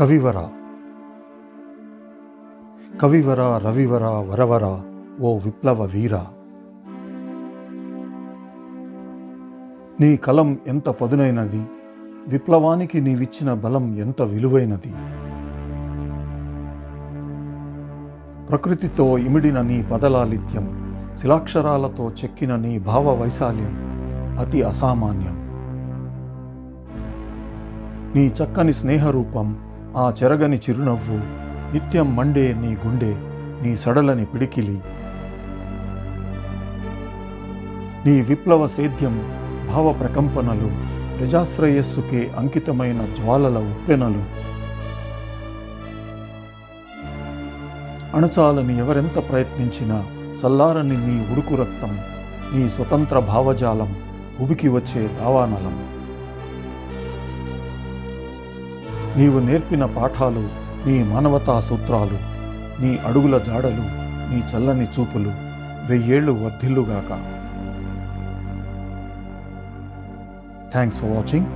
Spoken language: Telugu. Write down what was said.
కవివర. కవివర రవివర వరవర ఓ విప్లవ వీర. నీ కలం ఎంత పదునైనది విప్లవానికి నీవిచ్చిన బలం ఎంత విలువైనది. ప్రకృతితో ఇమిడిన నీ పదలాలిత్యం శిలాక్షరాలతో చెక్కిన నీ భావ వైశాల్యం అతి అసామాన్యం. నీ చక్కని స్నేహరూపం ఆ చెరగని చిరునవ్వు నిత్యం మండే నీ గుండె నీ సడలని పిడికిలి. నీ విప్లవ సేద్యం భావ ప్రకంపనలు ప్రజాశ్రేయస్సుకే అంకితమైన జ్వాలల ఉప్పెనలు. అణచాలని ఎవరెంత ప్రయత్నించినా చల్లారని నీ ఉడుకు రక్తం నీ స్వతంత్ర భావజాలం ఉబికి వచ్చే దావానలం. నీవు నేర్పిన పాఠాలు నీ మానవతా సూత్రాలు నీ అడుగుల జాడలు నీ చల్లని చూపులు వెయ్యేళ్ళు వర్ధిల్లుగాక. Thanks for watching